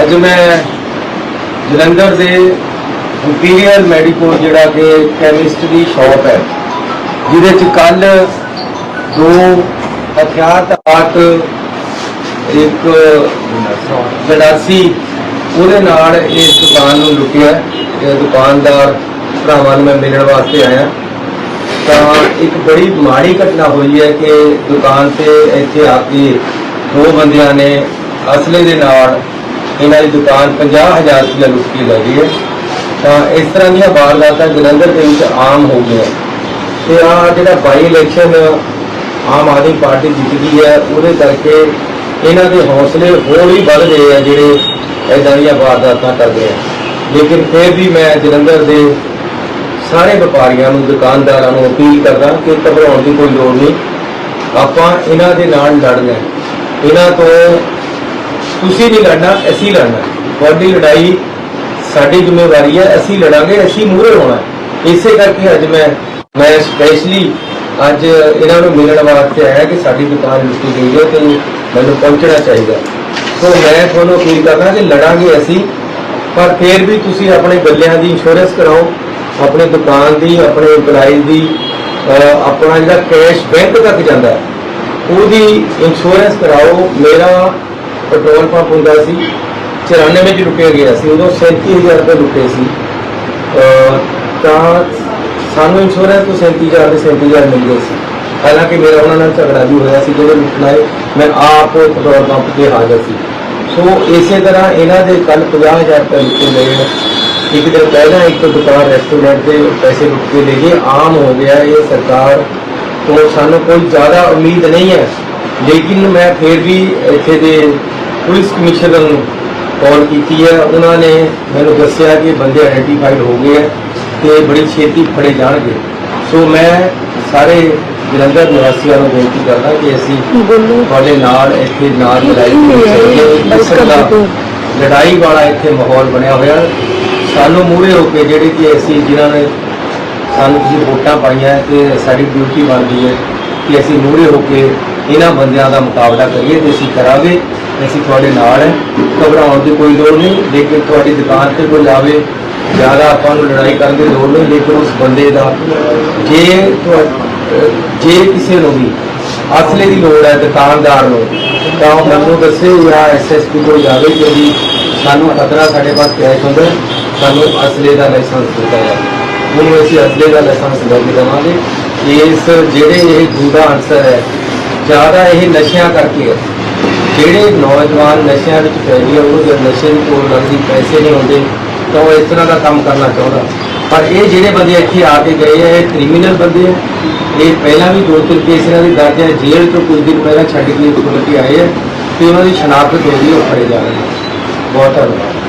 ਅੱਜ ਮੈਂ ਜਲੰਧਰ ਦੇ ਇੰਪੀਰੀਅਲ ਮੈਡੀਕੋ ਜਿਹੜਾ ਕਿ ਕੈਮਿਸਟ ਦੀ ਸ਼ਾਪ ਹੈ, ਜਿਹਦੇ ਚ ਕੱਲ ਦੋ ਹਥਿਆਰ ਆਤ ਇੱਕ ਗੜਾਸੀ, ਉਹਦੇ ਨਾਲ ਇਸ ਦੁਕਾਨ ਨੂੰ ਲੁੱਟਿਆ ਇਹ ਦੁਕਾਨਦਾਰ ਭਰਾਵਾਂ ਨੂੰ ਮੈਂ ਮਿਲਣ ਵਾਸਤੇ ਆਇਆ। ਤਾਂ ਇੱਕ ਬੜੀ ਮਾੜੀ ਘਟਨਾ ਹੋਈ ਹੈ ਕਿ ਦੁਕਾਨ ਤੇ ਇੱਥੇ ਆ ਕੇ ਦੋ ਬੰਦਿਆਂ ਨੇ ਅਸਲੇ ਦੇ ਨਾਲ ਇਹਨਾਂ ਦੀ ਦੁਕਾਨ 50000 ਰੁਪਏ ਲੁੱਟ ਕੇ ਲੈ ਗਈ ਹੈ। ਤਾਂ ਇਸ ਤਰ੍ਹਾਂ ਦੀਆਂ ਵਾਰਦਾਤਾਂ ਜਲੰਧਰ ਦੇ ਵਿੱਚ ਆਮ ਹੋ ਗਈਆਂ। ਤੇ ਆ ਜਿਹੜਾ ਬਾਈ ਇਲੈਕਸ਼ਨ ਆਮ ਆਦਮੀ ਪਾਰਟੀ ਜਿੱਤ ਗਈ ਹੈ, ਉਹਦੇ ਕਰਕੇ ਇਹਨਾਂ ਦੇ ਹੌਸਲੇ ਹੋਰ ਵੀ ਵੱਧ ਗਏ ਆ ਜਿਹੜੇ ਇਦਾਂ ਦੀਆਂ ਵਾਰਦਾਤਾਂ ਕਰਦੇ ਆ। ਲੇਕਿਨ ਫਿਰ ਵੀ ਮੈਂ ਜਲੰਧਰ ਦੇ ਸਾਰੇ ਵਪਾਰੀਆਂ ਨੂੰ, ਦੁਕਾਨਦਾਰਾਂ ਨੂੰ ਅਪੀਲ ਕਰਦਾ ਕਿ ਘਬਰਾਉਣ ਦੀ ਕੋਈ ਲੋੜ ਨਹੀਂ। ਆਪਾਂ ਇਹਨਾਂ ਦੇ ਨਾਲ ਲੜਨਾ ਇਹਨਾਂ ਤੋਂ ਤੁਸੀਂ ਨਹੀਂ ਲੜਨਾ, ਅਸੀਂ ਲੜਨਾ। ਤੁਹਾਡੀ ਲੜਾਈ ਸਾਡੀ ਜ਼ਿੰਮੇਵਾਰੀ ਹੈ, ਅਸੀਂ ਲੜਾਂਗੇ, ਅਸੀਂ ਮੂਹਰੇ ਹੋਣਾ। ਇਸੇ ਕਰਕੇ ਅੱਜ ਮੈਂ ਮੈਂ ਸਪੈਸ਼ਲੀ ਅੱਜ ਇਹਨਾਂ ਨੂੰ ਮਿਲਣ ਵਾਸਤੇ ਆਇਆ ਕਿ ਸਾਡੀ ਦੁਕਾਨ ਲੁੱਟੀ ਗਈ ਹੈ ਤੇ ਮੈਨੂੰ ਪਹੁੰਚਣਾ ਚਾਹੀਦਾ। ਸੋ ਮੈਂ ਤੁਹਾਨੂੰ ਅਪੀਲ ਕਰਦਾ ਕਿ ਲੜਾਂਗੇ ਅਸੀਂ, ਪਰ ਫਿਰ ਵੀ ਤੁਸੀਂ ਆਪਣੇ ਗੱਲਿਆਂ ਦੀ ਇੰਸ਼ੋਰੈਂਸ ਕਰਾਓ, ਆਪਣੇ ਦੁਕਾਨ ਦੀ, ਆਪਣੇ EMPLOYEE ਦੀ ਆਪਣਾ ਜਿਹੜਾ ਕੈਸ਼ ਬੈਂਕ ਤੱਕ ਜਾਂਦਾ, ਉਹਦੀ ਇੰਸ਼ੋਰੈਂਸ ਕਰਾਓ। ਮੇਰਾ ਪੈਟਰੋਲ ਪੰਪ ਹੁੰਦਾ ਸੀ 94 ਵਿੱਚ ਰੁਕਿਆ ਗਿਆ ਸੀ, ਉਦੋਂ 37000 ਰੁਪਏ ਲੁੱਟੇ ਸੀ। ਤਾਂ ਸਾਨੂੰ ਇੰਸ਼ੋਰੈਂਸ ਤੋਂ 37000 ਦੇ 37000 ਮਿਲ ਗਏ ਸੀ। ਹਾਲਾਂਕਿ ਮੇਰਾ ਉਹਨਾਂ ਨਾਲ ਝਗੜਾ ਵੀ ਹੋਇਆ ਸੀ ਜਦੋਂ ਲੁੱਟਣ ਆਏ, ਮੈਂ ਆਪ ਪੈਟਰੋਲ ਪੰਪ ਤੇ ਹਾਜ਼ਰ ਸੀ। ਸੋ ਇਸੇ ਤਰ੍ਹਾਂ ਇਹਨਾਂ ਦੇ ਕੱਲ 50000 ਰੁਪਏ ਲੁੱਟੇ ਗਏ ਨੇ। ਇੱਕ ਦਿਨ ਪਹਿਲਾਂ ਇੱਕ ਦੁਕਾਨ ਰੈਸਟੋਰੈਂਟ ਦੇ ਪੈਸੇ ਲੁੱਟ ਕੇ ਲੈ ਗਏ, ਆਮ ਹੋ ਗਿਆ, ਇਹ ਸਰਕਾਰ ਤੋਂ ਸਾਨੂੰ ਕੋਈ ਜ਼ਿਆਦਾ ਉਮੀਦ ਨਹੀਂ ਹੈ। ਲੇਕਿਨ ਮੈਂ ਫਿਰ ਵੀ ਇੱਥੇ ਦੇ ਪੁਲਿਸ ਕਮਿਸ਼ਨਰ ਨੂੰ ਕਾਲ ਕੀਤੀ ਹੈ। ਉਹਨਾਂ ਨੇ ਮੈਨੂੰ ਦੱਸਿਆ ਕਿ ਬੰਦੇ ਆਇਡੈਂਟੀਫਾਈਡ ਹੋ ਗਏ ਹੈ ਤੇ ਬੜੀ ਛੇਤੀ ਫੜੇ ਜਾਣਗੇ। ਸੋ ਮੈਂ ਸਾਰੇ ਜਲੰਧਰ ਨਿਵਾਸੀਆਂ ਨੂੰ ਬੇਨਤੀ ਕਰਦਾ ਕਿ ਅਸੀਂ ਤੁਹਾਡੇ ਨਾਲ ਇੱਥੇ ਨਾਲ ਲੜਾਈ ਲੜਾਈ ਵਾਲਾ ਇੱਥੇ ਮਾਹੌਲ ਬਣਿਆ ਹੋਇਆ। ਸਾਨੂੰ ਮੂਹਰੇ ਹੋ ਕੇ ਜਿਹੜੇ ਕਿ ਅਸੀਂ ਜਿਨ੍ਹਾਂ ਨੇ ਸਾਨੂੰ ਤੁਸੀਂ ਵੋਟਾਂ ਪਾਈਆਂ ਤੇ ਸਾਡੀ ਡਿਊਟੀ ਬਣਦੀ ਹੈ। ਕਿ ਅਸੀਂ ਮੂਹਰੇ ਹੋ ਕੇ ਇਹਨਾਂ ਬੰਦਿਆਂ ਦਾ ਮੁਕਾਬਲਾ ਕਰੀਏ ਤੇ ਅਸੀਂ ਕਰਾਂਗੇ ਅਸੀਂ ਤੁਹਾਡੇ ਨਾਲ ਹੈ। ਘਬਰਾਉਣ ਦੀ ਕੋਈ ਲੋੜ ਨਹੀਂ, ਲੇਕਿਨ ਤੁਹਾਡੀ ਦੁਕਾਨ ਤੇ ਕੋਈ ਆਵੇ, ਜ਼ਿਆਦਾ ਆਪਾਂ ਨੂੰ ਲੜਾਈ ਕਰਨ ਦੀ ਲੋੜ ਨਹੀਂ, ਲੇਕਿਨ ਉਸ ਬੰਦੇ ਦਾ ਜੇ ਤੁਹਾ- ਜੇ ਕਿਸੇ ਨੂੰ ਵੀ ਅਸਲੇ ਦੀ ਲੋੜ ਹੈ ਦੁਕਾਨਦਾਰ ਨੂੰ, ਤਾਂ ਉਹ ਮੈਨੂੰ ਦੱਸੇ ਜਾਂ ਐਸਐਸਪੀ ਕੋਲ ਜਾਵੇ, ਕਿਉਂਕਿ ਸਾਨੂੰ ਖਤਰਾ ਸਾਡੇ ਪਾਸ ਕੈਸ਼ ਹੁੰਦਾ ਸਾਨੂੰ ਅਸਲੇ ਦਾ ਲਾਇਸੈਂਸ ਦਿੱਤਾ ਜਾਵੇ ਉਹਨੂੰ ਅਸੀਂ ਅਸਲੇ ਦਾ ਲਾਇਸੈਂਸ ਲੈ ਕੇ ਦੇਵਾਂਗੇ। ਇਸ ਜਿਹੜੇ ਇਹ ਗੁੰਡਾ ਅਨਸਰ ਹੈ, ਜ਼ਿਆਦਾ ਇਹ ਨਸ਼ਿਆਂ ਕਰਕੇ ਹੈ। ਜਿਹੜੇ ਨੌਜਵਾਨ ਨਸ਼ਿਆਂ ਵਿੱਚ ਪੈ ਗਏ, ਉਹਨੂੰ ਜੇ ਨਸ਼ੇ ਦੀ ਕੋਲ ਲੱਗਦੀ ਪੈਸੇ ਨਹੀਂ ਹੁੰਦੇ ਤਾਂ ਉਹ ਇਸ ਤਰ੍ਹਾਂ ਦਾ ਕੰਮ ਕਰਨਾ ਚਾਹੁੰਦਾ। ਪਰ ਇਹ ਜਿਹੜੇ ਬੰਦੇ ਇੱਥੇ ਆ ਕੇ ਗਏ ਹੈ ਇਹ ਕ੍ਰਿਮੀਨਲ ਬੰਦੇ ਹੈ ਇਹ ਪਹਿਲਾਂ ਵੀ ਦੋ ਤਿੰਨ ਕੇਸ ਇਹਨਾਂ ਦੀ ਦਰਜ ਹੈ ਜੇਲ੍ਹ ਤੋਂ ਕੁਝ ਦਿਨ ਪਹਿਲਾਂ ਛੱਡ ਕੇ ਖੁੱਲ ਕੇ ਆਏ ਹੈ ਤੇ ਉਹਨਾਂ ਦੀ ਸ਼ਨਾਖਤ ਹੋ ਗਈ, ਉਹ ਫੜੇ ਜਾ ਰਹੇ ਨੇ ਬਹੁਤ ਧੰਨਵਾਦ।